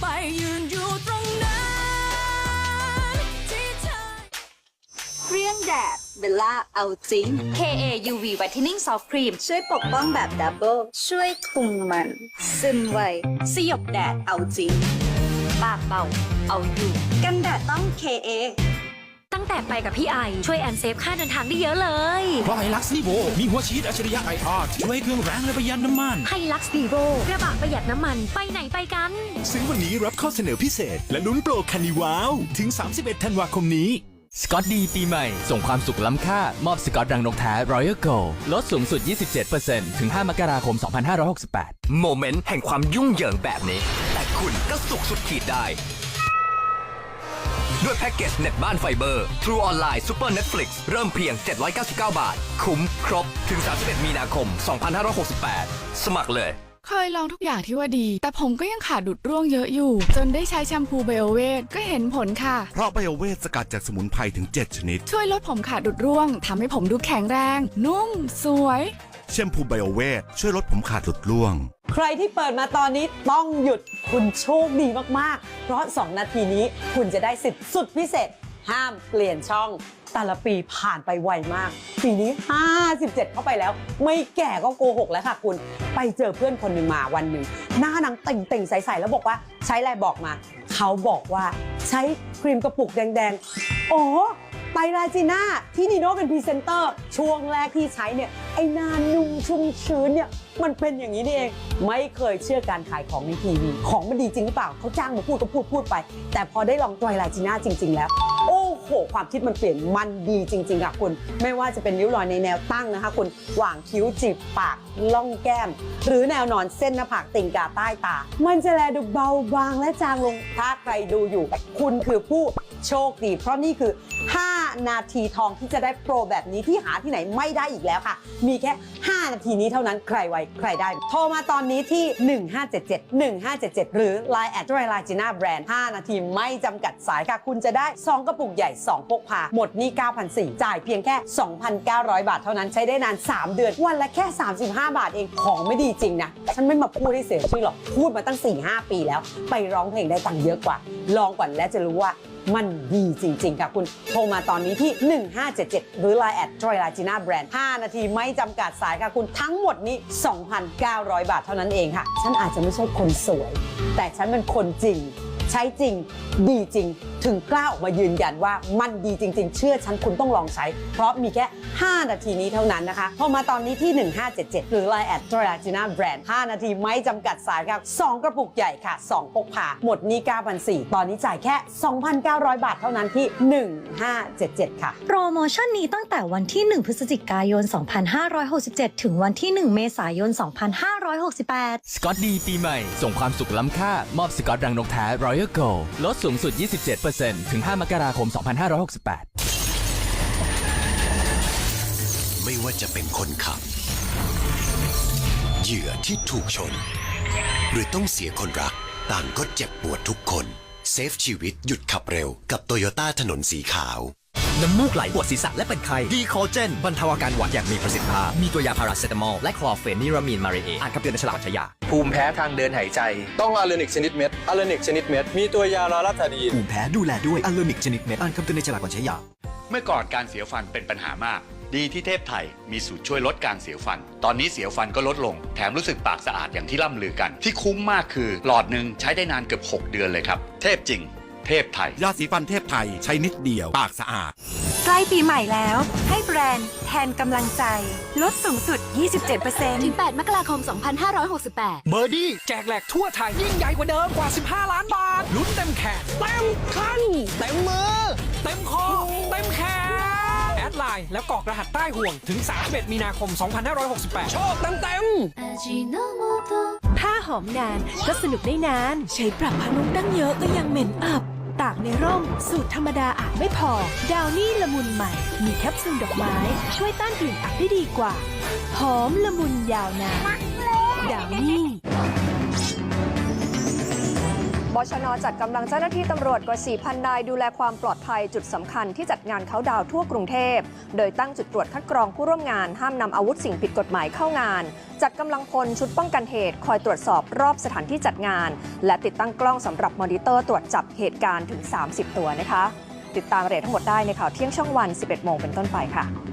ไปยืนอยู่ตรงนั้นที่เธอเครื่องแดดเบลล่าเอาจริง KA UV Whitening Soft Cream ช่วยปกป้องแบบดับเบิลช่วยคุมมัน ซึมไวสยบแดดเอาจริง ปากเบาเอาอยู่ กันแดดต้อง KA ตั้งแต่ไปกับพี่ไอ ช่วยแอนเซฟค่าเดินทางได้เยอะเลยเพราะไฮลักซ์ลีโวมีหัวฉีดอัจฉริยะไอทอช่วยเครื่องแรงและประหยัดน้ำมันไฮลักซ์ดีโวกระบะประหยัดน้ำมันไปไหนไปกัน ซื้อวันนี้รับข้อเสนอพิเศษ และลุ้นโปรคันนีว้าวถึง 31 ธันวาคมนี้สกอตดีปีใหม่ ส่งความสุขล้ำค่า มอบสกอตรังนกแท้ Royal Gold ลดสูงสุด 27%ถึง 5 มกราคม 2568 โมเมนต์แห่งความยุ่งเหยิงแบบนี้ แต่คุณก็สุขสุดขีดได้ ด้วยแพ็กเกจเน็ตบ้านไฟเบอร์ True Online Super Netflix เริ่มเพียง 799 บาท คุ้มครบ ถึง 31 มีนาคม 2568 สมัครเลย เคยลองทุกอย่างที่ว่าดี แต่ผมก็ยังขาดดุดร่วงเยอะอยู่ จนได้ใช้แชมพูไบโอเวทก็เห็นผลค่ะ เพราะไบโอเวทสกัดจากสมุนไพรถึง 7 ชนิด ช่วยลดผมขาดดุดร่วงทำให้ผมดูแข็งแรง นุ่ม สวย แชมพูไบโอเวทช่วยลดผมขาดหลุดร่วง ใครที่เปิดมาตอนนี้ต้องหยุดคุณโชคดีมาก ๆ เพราะ 2 นาทีนี้คุณจะได้สิทธิ์สุดพิเศษ ห้ามเปลี่ยนช่อง แต่ละปีผ่านไปไวมาก ปีนี้ 57 เข้าไปแล้ว ไม่แก่ก็โกหกแล้วค่ะคุณ ไปเจอเพื่อนคนหนึ่งมาวันหนึ่งหน้านางเต่งๆ ใส ๆ แล้วบอกว่าใช้อะไรบอกมา เขาบอกว่าใช้ครีมกระปุกแดงๆอ๋อไตราจีน่าที่นีโน่เป็นพรีเซนเตอร์ ช่วงแรกที่ใช้เนี่ย ไอ้หนานุ่มชุ่มชื้นเนี่ย มันเป็นอย่างนี้นี่เอง ไม่เคยเชื่อการขายของในทีวี ของมันดีจริงหรือเปล่าเขาจ้างมาพูดก็พูดพูดไป แต่พอได้ลองไตรราจีน่าจริง ๆ แล้ว โหความคิดมันเปลี่ยนมันดีจริง ๆค่ะคุณ ไม่ว่าจะเป็นริ้วรอยในแนวตั้งนะคะ คุณหว่างคิ้วจีบปากล่องแก้ม หรือแนวนอนเส้นหน้าผากติ่งกาใต้ตา มันจะแลดูเบาบางและจางลงถ้าใครดูอยู่ คุณคือผู้ โชคดี เพราะนี่คือ 5 นาทีทองที่จะได้โปรแบบนี้ที่หาที่ไหนไม่ได้อีกแล้วค่ะ มีแค่ 5 นาทีนี้เท่านั้นใครไวใครได้ โทรมาตอนนี้ที่ 1577 1577 หรือ Line แอดไรลาจิน่าแบรนด์5นาทีไม่จำกัดสายค่ะ คุณจะได้ 2 กระปุกใหญ่ 2 พกพา หมดนี่9,400จ่ายเพียงแค่ 2,900 บาทเท่านั้นใช้ได้นาน 3 เดือน วันละแค่ 35 บาทเองของไม่ดีจริงนะ ฉันไม่มาพูดให้เสียชื่อหรอก พูดมาตั้ง 4-5 ปีแล้ว ไปร้องเพลงได้ตังค์เยอะกว่า ลองก่อนและจะรู้ว่า มันดีจริง ๆ ค่ะคุณโทรมาตอนนี้ที่ 1577 หรือ Line แอดทรอยลาจิน่าแบรนด์5นาทีไม่จำกัดสายค่ะคุณทั้งหมดนี้ 2,900 บาทเท่านั้นเองค่ะ ฉันอาจจะไม่ใช่คนสวย แต่ฉันเป็นคนจริง ใช้จริง ดีจริง ถึงกล้าออกมายืนยันว่ามันดีจริง ๆ เชื่อฉันคุณต้องลองใช้ เพราะมีแค่ 5 นาทีนี้เท่านั้นนะคะโทรมาตอนนี้ที่ 1577 หรือ Line แอดทรอยลาจิน่าแบรนด์5นาทีไม่จำกัดสายค่ะ 2 กระปุกใหญ่ค่ะ2พกพาหมดหนี้9,400ตอนนี้จ่ายแค่ 2,900 บาทเท่านั้นที่ 1577 ค่ะ โปรโมชั่นนี้ตั้งแต่วันที่ 1 พฤศจิกายน 2567 ถึงวันที่ 1 เมษายน 2568 สกอตดีปีใหม่ ส่งความสุขล้ำค่ามอบสกอตรังนกแท้ Royal Gold ลดสูงสุด 27%ถึง 5 มกราคม 2568 ไม่ว่าจะเป็นคนขับ เหยื่อที่ถูกชน หรือต้องเสียคนรัก ต่างก็เจ็บปวดทุกคน เซฟชีวิตหยุดขับเร็วกับโตโยต้าถนนสีขาว น้ำมูกไหลปวดศีรษะและเป็นไข้ดีคอเจนบรรเทาอาการหวัดอย่างมีประสิทธิภาพ มีตัวยาพาราเซตามอลและคลอร์เฟนิรามีนมาเรเออ่านคำเตือนในฉลากใช้ยา ภูมิแพ้ทางเดินหายใจ ต้องอะเลนิกชนิดเม็ดอะเลนิกชนิดเม็ด มีตัวยาลาลาตาดีนภูมิแพ้ดูแลด้วยอัลเลนิกชนิดเม็ด อ่านคำเตือนในฉลากก่อนใช้ยา เมื่อก่อนการเสียวฟันเป็นปัญหามาก ดีที่เทพไทยมีสูตรช่วยลดการเสียวฟัน ตอนนี้เสียวฟันก็ลดลง แถมรู้สึกปากสะอาดอย่างที่ล่ำลือกัน ที่คุ้มมากคือหลอดหนึ่งใช้ได้นานเกือบ 6 เดือนเลยครับ เทพจริง เทพไทย ยาสีฟันเทพไทยใช้นิดเดียว ปากสะอาด ใกล้ปีใหม่แล้ว ให้แบรนด์แทนกำลังใจ ลดสูงสุด27%ถึง8มกราคม 2568 เบอร์ดี้แจกแหลกทั่วไทย ยิ่งใหญ่กว่าเดิมกว่า 15 ล้านบาท ลุ้นเต็มแขนเต็มคันเต็มมือ เต็มคอ เต็มแขน แอดไลน์แล้วกรอกรหัสใต้ห่วงถึง 31 มีนาคม 2568 โชคเต็มเต็มๆ ผ้าหอมนานก็สนุกได้นาน ใช้ปรับผ้านุ่มตั้งเยอะก็ยังเหม็นอับ ตากในร่ม สูตรธรรมดาอาจไม่พอ ดาวนี่ละมุนใหม่ มีแคปซูลดอกไม้ ช่วยต้านกลิ่นอับได้ดีกว่า หอมละมุนยาวนานดาวนี่ บชนจัดกำลังเจ้าหน้าที่ตำรวจกว่า 4,000 นายดูแลความปลอดภัยจุดสำคัญที่จัดงานเขาดาวทั่วกรุงเทพ โดยตั้งจุดตรวจคัดกรองผู้ร่วมงานห้ามนำอาวุธสิ่งผิดกฎหมายเข้างาน จัดกำลังพลชุดป้องกันเหตุคอยตรวจสอบรอบสถานที่จัดงาน และติดตั้งกล้องสำหรับมอนิเตอร์ตรวจจับเหตุการณ์ถึง 30 ตัวนะคะ ติดตามรายละเอียดทั้งหมดได้ในข่าวเที่ยงช่องวัน 11 โมงเป็นต้นไปค่ะ